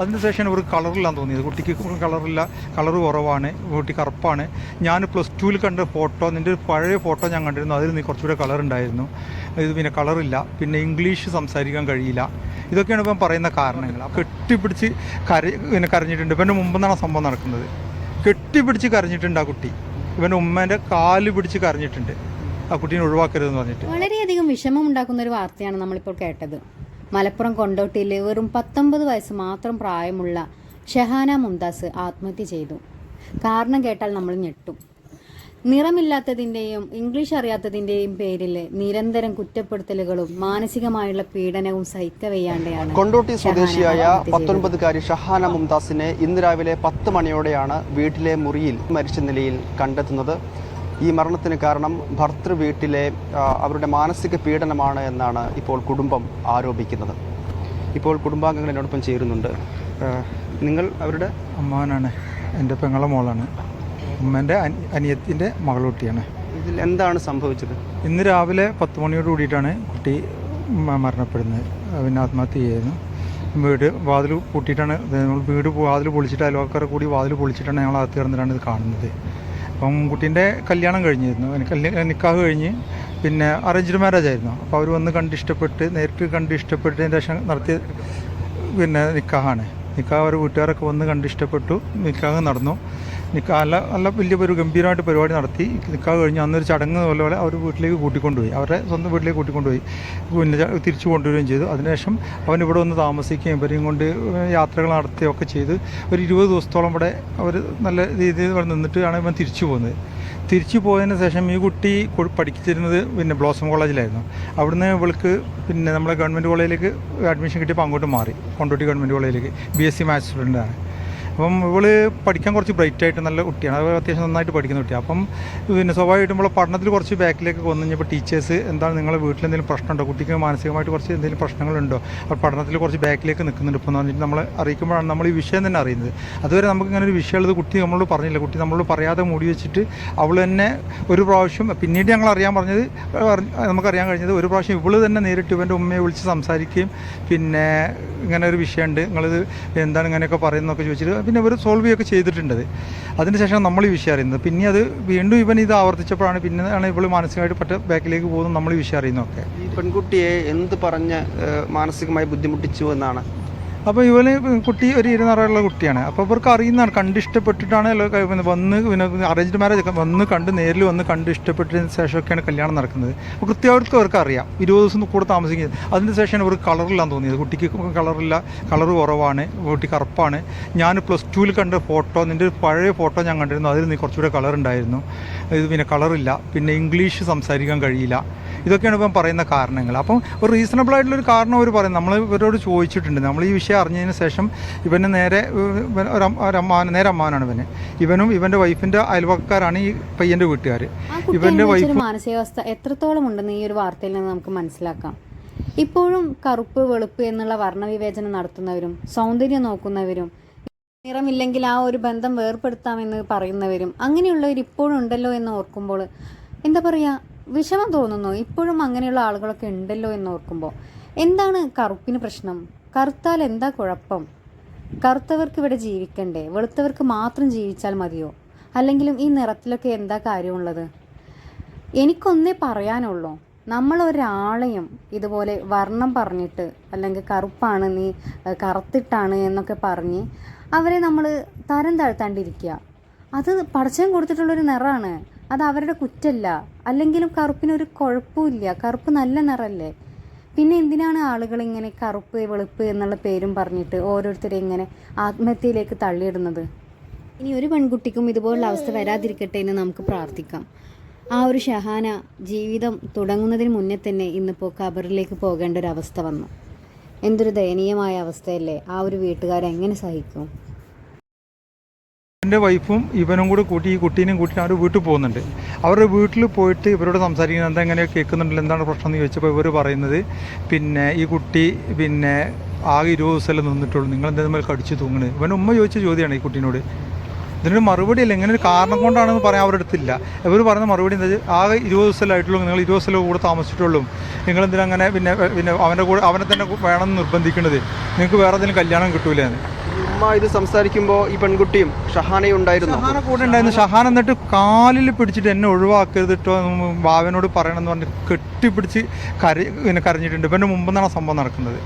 അതിന് ശേഷം ഒരു കളറില്ലാന്ന് തോന്നിയത് കുട്ടിക്ക് കളറില്ല. കളർ കുറവാണ്. കുട്ടി കറുപ്പാണ്. ഞാൻ പ്ലസ് ടുവിൽ കണ്ട ഫോട്ടോ നിന്റെ ഒരു പഴയ ഫോട്ടോ ഞാൻ കണ്ടിരുന്നു. അതിൽ നീ കുറച്ചുകൂടെ കളർ ഉണ്ടായിരുന്നു. ഇത് പിന്നെ കളറില്ല. പിന്നെ ഇംഗ്ലീഷ് സംസാരിക്കാൻ കഴിയില്ല. ഇതൊക്കെയാണ് ഇപ്പം പറയുന്ന കാരണങ്ങൾ. കെട്ടിപ്പിടിച്ച് കര പിന്നെ കരഞ്ഞിട്ടുണ്ട്. ഇവന്റെ മുമ്പ് നിന്നാണ് സംഭവം നടക്കുന്നത്? കെട്ടിപ്പിടിച്ച് കരഞ്ഞിട്ടുണ്ട് ആ കുട്ടി. ഇവന്റെ ഉമ്മേന്റെ കാൽ പിടിച്ച് കരഞ്ഞിട്ടുണ്ട്. ആ കുട്ടീനെ ഒഴിവാക്കരുതെന്ന് പറഞ്ഞിട്ട്. വളരെയധികം വിഷമം ഉണ്ടാക്കുന്ന ഒരു വാർത്തയാണ് നമ്മളിപ്പോൾ കേട്ടത്. മലപ്പുറം കൊണ്ടോട്ടിയിൽ വെറും പത്തൊമ്പത് വയസ്സ് മാത്രം പ്രായമുള്ള ഷഹാന മുംതാസ് ആത്മഹത്യ ചെയ്തു. കാരണം കേട്ടാൽ നമ്മൾ ഞെട്ടും. നിറമില്ലാത്തതിന്റെയും ഇംഗ്ലീഷ് അറിയാത്തതിന്റെയും പേരിൽ നിരന്തരം കുറ്റപ്പെടുത്തലുകളും മാനസികമായുള്ള പീഡനവും സഹിക്കവയ്യാണ്ടെയാണ് കൊണ്ടോട്ടി സ്വദേശിയായ പത്തൊൻപതുകാരി ഷഹാന മുംതാസിനെ ഇന്ന് രാവിലെ പത്ത് മണിയോടെയാണ് വീട്ടിലെ മുറിയിൽ മരിച്ച നിലയിൽ കണ്ടെത്തുന്നത്. ഈ മരണത്തിന് കാരണം ഭർത്തൃ വീട്ടിലെ അവരുടെ മാനസിക പീഡനമാണ് എന്നാണ് ഇപ്പോൾ കുടുംബം ആരോപിക്കുന്നത്. ഇപ്പോൾ കുടുംബാംഗങ്ങൾ എന്നോടൊപ്പം ചേരുന്നുണ്ട്. നിങ്ങൾ അവരുടെ? അമ്മാനാണ് എന്റെ പെങ്ങളെ മോളാണ്. അമ്മേന്റെ അനി അനിയത്തിന്റെ മകളുട്ടിയാണ്. ഇതിൽ എന്താണ് സംഭവിച്ചത്? ഇന്ന് രാവിലെ പത്ത് മണിയോട് കൂടിയിട്ടാണ് കുട്ടി മരണപ്പെടുന്നത്. പിന്നെ ആത്മഹത്യ ചെയ്യുന്നു. വീട് വാതിൽ പൂട്ടിയിട്ടാണ് വീട് വാതിൽ പൊളിച്ചിട്ട് അയൽവക്കാരെ കൂടി വാതിൽ പൊളിച്ചിട്ടാണ് ഞങ്ങൾ അകത്ത് കിടന്നിട്ടാണ് ഇത് കാണുന്നത്. അപ്പം കുട്ടീന്റെ കല്യാണം കഴിഞ്ഞിരുന്നു. അതിന് നിക്കാഹ് കഴിഞ്ഞ് പിന്നെ അറേഞ്ച്ഡ് മാരേജ് ആയിരുന്നു. അപ്പോൾ അവർ വന്ന് കണ്ട് ഇഷ്ടപ്പെട്ട് നേരിട്ട് കണ്ട് ശേഷം നടത്തിയ പിന്നെ നിക്കാഹാണ്. നിക്കാഹ് അവർ വീട്ടുകാരൊക്കെ വന്ന് കണ്ട് ഇഷ്ടപ്പെട്ടു. നിക്കാഹ് നടന്നു. നിക്കാഹ് നല്ല നല്ല വലിയ ഒരു ഗംഭീരമായിട്ട് പരിപാടി നടത്തി. നിൽക്കാതെ കഴിഞ്ഞ് അന്നൊരു ചടങ്ങ് പോലെ പോലെ അവർ വീട്ടിലേക്ക് കൂട്ടിക്കൊണ്ടുപോയി. അവരുടെ സ്വന്തം വീട്ടിലേക്ക് കൂട്ടിക്കൊണ്ടുപോയി. പിന്നെ തിരിച്ചു കൊണ്ടുവരികയും ചെയ്തു. അതിനുശേഷം അവൻ ഇവിടെ വന്ന് താമസിക്കുകയും ഇവരെയും കൊണ്ട് യാത്രകൾ നടത്തുകയൊക്കെ ചെയ്ത് ഒരു ഇരുപത് ദിവസത്തോളം ഇവിടെ അവർ നല്ല രീതിയിൽ ഇവിടെ നിന്നിട്ടാണ് ഇവൻ തിരിച്ചു പോകുന്നത് തിരിച്ചു പോയതിന് ശേഷം ഈ കുട്ടി പഠിച്ചിരുന്നത് പിന്നെ ബ്ലോസം കോളേജിലായിരുന്നു. അവിടുന്ന് ഇവൾക്ക് പിന്നെ നമ്മുടെ ഗവൺമെന്റ് കോളേജിലേക്ക് അഡ്മിഷൻ കിട്ടിയപ്പോൾ അങ്ങോട്ട് മാറി. കൊണ്ടോട്ടി ഗവൺമെന്റ് കോളേജിലേക്ക്. ബി എസ് സി മാത്സ് സ്റ്റുഡന്റാണ്. അപ്പം ഇവൾ പഠിക്കാൻ കുറച്ച് ബ്രൈറ്റ് ആയിട്ട് നല്ല കുട്ടിയാണ്. അത് അത്യാവശ്യം നന്നായിട്ട് പഠിക്കുന്ന കുട്ടിയാണ്. അപ്പം പിന്നെ സ്വാഭാവികമായിട്ടും നമ്മളെ പഠനത്തിൽ കുറച്ച് ബാക്കിലേക്ക് വന്നു കഴിഞ്ഞപ്പോൾ ടീച്ചേഴ്സ് എന്താണ് നിങ്ങളെ വീട്ടിൽ എന്തെങ്കിലും പ്രശ്നമുണ്ടോ? കുട്ടിക്ക് മാനസികമായിട്ട് കുറച്ച് എന്തെങ്കിലും പ്രശ്നങ്ങളുണ്ടോ? അപ്പോൾ പഠനത്തിൽ കുറച്ച് ബാക്കിലേക്ക് നിൽക്കുന്നുണ്ട് ഇപ്പോൾ എന്ന് പറഞ്ഞിട്ട് നമ്മൾ അറിയിക്കുമ്പോഴാണ് നമ്മൾ ഈ വിഷയം തന്നെ അറിയുന്നത്. അതുവരെ നമുക്ക് ഇങ്ങനെ ഒരു വിഷയമുള്ളത് കുട്ടി നമ്മളോട് പറഞ്ഞില്ല. കുട്ടി നമ്മളോട് പറയാതെ മൂടി വെച്ചിട്ട് അവൾ തന്നെ ഒരു പ്രാവശ്യം പിന്നീട് ഞങ്ങൾ അറിയാൻ പറഞ്ഞത് നമുക്കറിയാൻ കഴിഞ്ഞത് ഒരു പ്രാവശ്യം ഇവൾ തന്നെ നേരിട്ട് ഇവന്റെ ഉമ്മയെ വിളിച്ച് സംസാരിക്കുകയും പിന്നെ ഇങ്ങനെ ഒരു വിഷയമുണ്ട്. നിങ്ങളിത് എന്താണ് ഇങ്ങനെയൊക്കെ പറയുന്നതൊക്കെ ചോദിച്ചിട്ട് പിന്നെ ഇവർ സോൾവ് ചെയ്യൊക്കെ ചെയ്തിട്ടുണ്ട് അതിനുശേഷം നമ്മൾ ഈ വിഷയം അറിയുന്നത്. പിന്നെ അത് വീണ്ടും ഇവൻ ഇത് ആവർത്തിച്ചപ്പോഴാണ് പിന്നെ ആണ് ഇവൾ മാനസികമായിട്ട് പറ്റ ബാക്കിലേക്ക് പോകുന്നത് നമ്മൾ ഈ വിഷയം അറിയുന്നതൊക്കെ ഈ പെൺകുട്ടിയെ എന്ത് പറഞ്ഞ് മാനസികമായി ബുദ്ധിമുട്ടിച്ചു എന്നാണ്? അപ്പോൾ ഇവന് കുട്ടി ഒരു ഇരുന്നറുള്ള കുട്ടിയാണ്. അപ്പോൾ ഇവർക്ക് അറിയുന്നതാണ് കണ്ട് ഇഷ്ടപ്പെട്ടിട്ടാണ് പിന്നെ വന്ന് പിന്നെ അറേഞ്ച്ഡ് മാരേജ് വന്ന് കണ്ട് നേരിൽ വന്ന് കണ്ട് ഇഷ്ടപ്പെട്ടതിന് ശേഷമൊക്കെയാണ് കല്യാണം നടക്കുന്നത്. അപ്പോൾ കൃത്യമായിട്ട് അവർക്ക് അറിയാം. ഇരുപത് ദിവസം കൂടെ താമസിക്കുന്നത് അതിന് ശേഷമാണ് ഇവർക്ക് കളറില്ലാന്ന് തോന്നിയത്. കുട്ടിക്ക് കളറില്ല കളർ കുറവാണ്. കുട്ടി കറുപ്പാണ്. ഞാൻ പ്ലസ് ടുവിൽ കണ്ട ഫോട്ടോ നിന്റെ ഒരു പഴയ ഫോട്ടോ ഞാൻ കണ്ടിരുന്നു. അതിൽ നീ കുറച്ചുകൂടെ കളർ ഉണ്ടായിരുന്നു. ഇത് പിന്നെ കളറില്ല പിന്നെ ഇംഗ്ലീഷ് സംസാരിക്കാൻ കഴിയില്ല. ഇതൊക്കെയാണ് ഇപ്പം പറയുന്ന കാരണങ്ങൾ. അപ്പം ഒരു റീസണബിൾ ആയിട്ടുള്ളൊരു കാരണം അവർ പറയും നമ്മൾ ഇവരോട് ചോദിച്ചിട്ടുണ്ട്. നമ്മൾ ഈ വിഷയം അറിഞ്ഞതിന് ശേഷം ഇവന് നേരെ ഒരമ്മാൻ നേരെ അമ്മാവനാണ് ഇവന്. ഇവനും ഇവന്റെ വൈഫിന്റെ അയൽവക്കാരാണ് ഈ പയ്യന്റെ വീട്ടുകാർ ഇവന്റെ വൈഫ് മാനസികാവസ്ഥ എത്രത്തോളം ഉണ്ടെന്ന് ഈ ഒരു വാർത്തയിൽ നിന്ന് നമുക്ക് മനസ്സിലാക്കാം. ഇപ്പോഴും കറുപ്പ് വെളുപ്പ് എന്നുള്ള വർണവിവേചനം നടത്തുന്നവരും സൗന്ദര്യം നോക്കുന്നവരും നിറമില്ലെങ്കിൽ ആ ഒരു ബന്ധം വേർപെടുത്താമെന്ന് പറയുന്നവരും അങ്ങനെയുള്ളവർ ഇപ്പോഴും ഉണ്ടല്ലോ എന്ന് ഓർക്കുമ്പോൾ എന്താ പറയുക വിഷമം തോന്നുന്നു. ഇപ്പോഴും അങ്ങനെയുള്ള ആളുകളൊക്കെ ഉണ്ടല്ലോ എന്ന് ഓർക്കുമ്പോൾ എന്താണ് കറുപ്പിന് പ്രശ്നം? കറുത്താൽ എന്താ കുഴപ്പം? കറുത്തവർക്ക് ഇവിടെ ജീവിക്കണ്ടേ? വെളുത്തവർക്ക് മാത്രം ജീവിച്ചാൽ മതിയോ? അല്ലെങ്കിലും ഈ നിറത്തിലൊക്കെ എന്താ കാര്യമുള്ളത്? എനിക്കൊന്നേ പറയാനുള്ളൂ. നമ്മൾ ഒരാളെയും ഇതുപോലെ വർണം പറഞ്ഞിട്ട് അല്ലെങ്കിൽ കറുപ്പാണ് നീ കറുത്തിട്ടാണ് എന്നൊക്കെ പറഞ്ഞ് അവരെ നമ്മൾ തരം താഴ്ത്താണ്ടിരിക്കുക. അത് പഠിച്ചം കൊടുത്തിട്ടുള്ളൊരു നിറമാണ്. അത് അവരുടെ കുറ്റമല്ല അല്ലെങ്കിലും കറുപ്പിനൊരു കുഴപ്പമില്ല. കറുപ്പ് നല്ല നിറല്ലേ? പിന്നെ എന്തിനാണ് ആളുകൾ ഇങ്ങനെ കറുപ്പ് വെളുപ്പ് എന്നുള്ള പേരും പറഞ്ഞിട്ട് ഓരോരുത്തരെ ഇങ്ങനെ ആത്മഹത്യയിലേക്ക് തള്ളിയിടുന്നത്? ഇനി ഒരു പെൺകുട്ടിക്കും ഇതുപോലുള്ള അവസ്ഥ വരാതിരിക്കട്ടെ എന്ന് നമുക്ക് പ്രാർത്ഥിക്കാം. ആ ഒരു ഷഹാന ജീവിതം തുടങ്ങുന്നതിന് മുന്നേ തന്നെ ഇന്നിപ്പോൾ ഖബറിലേക്ക് പോകേണ്ട ഒരു അവസ്ഥ വന്നു. എന്തൊരു ദയനീയമായ അവസ്ഥയല്ലേ? ആ ഒരു വീട്ടുകാരെങ്ങനെ സഹിക്കും? എന്റെ വൈഫും ഇവനും കൂടെ കൂട്ടി ഈ കുട്ടീനെയും കൂട്ടി അവർ വീട്ടിൽ പോകുന്നുണ്ട്. അവരുടെ വീട്ടിൽ പോയിട്ട് ഇവരോട് സംസാരിക്കുന്നത് എന്താ എങ്ങനെ കേൾക്കുന്നുണ്ടല്ലോ എന്താണ് പ്രശ്നം എന്ന് ചോദിച്ചപ്പോൾ ഇവർ പറയുന്നത് പിന്നെ ഈ കുട്ടി പിന്നെ ആകെ ഇരുപത് ദിവസമല്ലേ നിന്നിട്ടുള്ളൂ നിങ്ങൾ എന്താ തമ്മിൽ കടിച്ചു തൂങ്ങണ്. ഇവൻ ഉമ്മ ചോദിച്ച ചോദ്യമാണ് ഈ കുട്ടീനോട്. ഇതിനൊരു മറുപടി ഇങ്ങനെ ഒരു കാരണം കൊണ്ടാണെന്ന് പറയാൻ അവരുടെ അടുത്തില്ല. ഇവർ പറയുന്ന മറുപടി എന്താ ആകെ ഇരുപത് ദിവസമല്ലായിട്ടുള്ളൂ നിങ്ങൾ ഇരുപത് ദിവസം കൂടെ താമസിച്ചിട്ടുള്ളൂ. നിങ്ങൾ എന്തിനാ അങ്ങനെ പിന്നെ പിന്നെ അവന്റെ കൂടെ അവനെ തന്നെ വേണമെന്ന് നിർബന്ധിക്കുന്നത് നിങ്ങൾക്ക് വേറെ എന്തെങ്കിലും കല്യാണം കിട്ടൂലെന്ന്. ഇത് സംസാരിക്കുമ്പോൾ ഈ പെൺകുട്ടിയും ഷഹാനയും ഉണ്ടായിരുന്നു? ഷഹാന കൂടെ ഉണ്ടായിരുന്നു. ഷഹാൻ എന്നിട്ട് കാലിൽ പിടിച്ചിട്ട് എന്നെ ഒഴിവാക്കരുത് ഭാവനോട് പറയണമെന്ന് പറഞ്ഞിട്ട് കെട്ടിപ്പിടിച്ച് കരി പിന്നെ കരഞ്ഞിട്ടുണ്ട്. ഇവന്റെ മുമ്പ് നിന്നാണ് സംഭവം നടക്കുന്നത്?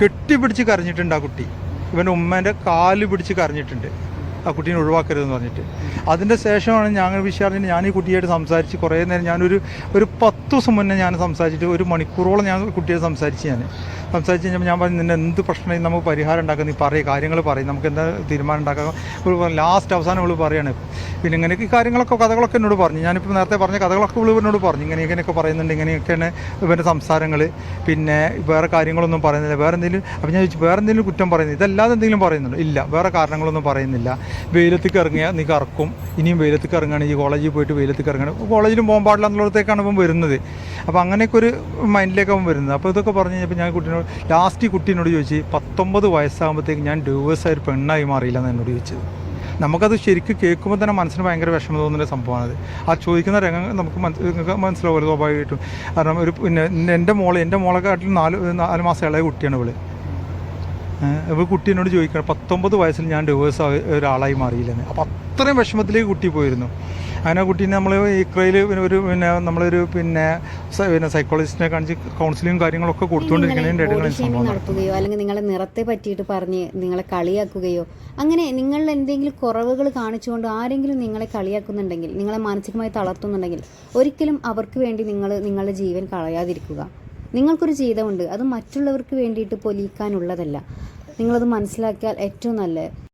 കെട്ടിപ്പിടിച്ച് കരഞ്ഞിട്ടുണ്ട് ആ കുട്ടി. ഇവന്റെ ഉമ്മേന്റെ കാൽ പിടിച്ച് കരഞ്ഞിട്ടുണ്ട്. ആ കുട്ടീനെ ഒഴിവാക്കരുതെന്ന് പറഞ്ഞിട്ട്. അതിന്റെ ശേഷമാണ് ഞങ്ങൾ വിശാലിന് ഞാൻ ഈ കുട്ടിയായിട്ട് സംസാരിച്ച് കുറേ നേരം ഞാനൊരു ഒരു പത്ത് ദിവസം മുന്നേ ഞാൻ സംസാരിച്ചിട്ട് ഒരു മണിക്കൂറോളം ഞാൻ കുട്ടിയെ സംസാരിച്ച് ഞാൻ. സംസാരിച്ച് കഴിഞ്ഞപ്പോൾ ഞാൻ പറഞ്ഞു നിന്നെ എന്ത് പ്രശ്നമായി? നമുക്ക് പരിഹാരം ഉണ്ടാക്കാം. നീ പറയും കാര്യങ്ങൾ പറയും. നമുക്ക് എന്താ തീരുമാനം ഉണ്ടാക്കാം? ലാസ്റ്റ് അവസാനം അവൾ പറയാണ് പിന്നെ ഇങ്ങനെയൊക്കെ കാര്യങ്ങളൊക്കെ കഥകളൊക്കെ എന്നോട് പറഞ്ഞു. ഞാനിപ്പോൾ നേരത്തെ പറഞ്ഞ കഥകളൊക്കെ എന്നോട് പറഞ്ഞു. ഇങ്ങനെ ഇങ്ങനെയൊക്കെ പറയുന്നുണ്ട്. ഇങ്ങനെയൊക്കെയാണ് ഇവന്റെ സംസാരങ്ങൾ പിന്നെ വേറെ കാര്യങ്ങളൊന്നും പറയുന്നില്ല. വേറെ എന്തെങ്കിലും അപ്പോൾ ഞാൻ ചോദിച്ചു വേറെ എന്തെങ്കിലും കുറ്റം പറയുന്നില്ല ഇതല്ലാതെ എന്തെങ്കിലും പറയുന്നുണ്ടോ? ഇല്ല. വേറെ കാരണങ്ങളൊന്നും പറയുന്നില്ല. വെയിലത്തേക്ക് ഇറങ്ങിയാൽ നീ കറക്കും. ഇനിയും വെയിലത്തേക്ക് ഇറങ്ങുകയാണെങ്കിൽ കോളേജിൽ പോയിട്ട് വെയിലത്തേക്ക് ഇറങ്ങണം. കോളേജിലും പോകാൻ പാടില്ല എന്നുള്ളടത്തേക്കാണ് ഇപ്പം വരുന്നത്. അപ്പോൾ അങ്ങനെയൊക്കെ ഒരു മൈൻഡിലേക്ക് അവൻ വരുന്നത്. അപ്പോൾ ഇതൊക്കെ പറഞ്ഞു കഴിഞ്ഞപ്പോൾ ഞാൻ കുട്ടീനോട് ലാസ്റ്റ് കുട്ടീനോട് ചോദിച്ചു പത്തൊമ്പത് വയസ്സാകുമ്പോഴത്തേക്ക് ഞാൻ ഡേവേഴ്സായ ഒരു പെണ്ണായി മാറിയില്ല എന്ന് എന്നോട് ചോദിച്ചത്. നമുക്കത് ശരിക്കും കേൾക്കുമ്പോൾ തന്നെ മനസ്സിന് ഭയങ്കര വിഷമം തോന്നുന്ന സംഭവമാണത്. ആ ചോദിക്കുന്ന രംഗം നമുക്ക് മനസ്സിലാവുമല്ലോ സ്വാഭാവികമായിട്ടും. കാരണം ഒരു പിന്നെ എന്റെ മോളെ എന്റെ മോളെക്കാട്ടിൽ നാല് നാല് മാസം ഇളയ കുട്ടിയാണ് ഇവൾ. ഇപ്പോൾ കുട്ടി എന്നോട് ചോദിക്കണം പത്തൊമ്പത് വയസ്സിൽ ഞാൻ ഡിവേഴ്സ് ഒരാളായി മാറിയില്ലെന്ന്. അപ്പോൾ അത്രയും വിഷമത്തിലേക്ക് കുട്ടി പോയിരുന്നു. അങ്ങനെ കുട്ടീനെ നമ്മൾ ഇക്രയിൽ ഒരു പിന്നെ നമ്മളൊരു പിന്നെ പിന്നെ സൈക്കോളജിസ്റ്റിനെ കാണിച്ച് കൗൺസിലിംഗ് കാര്യങ്ങളൊക്കെ കൊടുത്തുകൊണ്ടിരിക്കുന്നതിന്റെ ഇടങ്ങളിൽ സംഭവം നടത്തുകയോ അല്ലെങ്കിൽ നിങ്ങളെ നിറത്തെ പറ്റിയിട്ട് പറഞ്ഞ് നിങ്ങളെ കളിയാക്കുകയോ അങ്ങനെ നിങ്ങൾ എന്തെങ്കിലും കുറവുകൾ കാണിച്ചുകൊണ്ട് ആരെങ്കിലും നിങ്ങളെ കളിയാക്കുന്നുണ്ടെങ്കിൽ നിങ്ങളെ മാനസികമായി തളർത്തുന്നുണ്ടെങ്കിൽ ഒരിക്കലും അവർക്ക് വേണ്ടി നിങ്ങൾ നിങ്ങളുടെ ജീവൻ കളയാതിരിക്കുക. നിങ്ങൾക്കൊരു ജീവിതമുണ്ട് അത് മറ്റുള്ളവർക്ക് വേണ്ടിയിട്ട് പൊലിക്കാനുള്ളതല്ല. നിങ്ങളത് മനസ്സിലാക്കിയാൽ ഏറ്റവും നല്ലത്.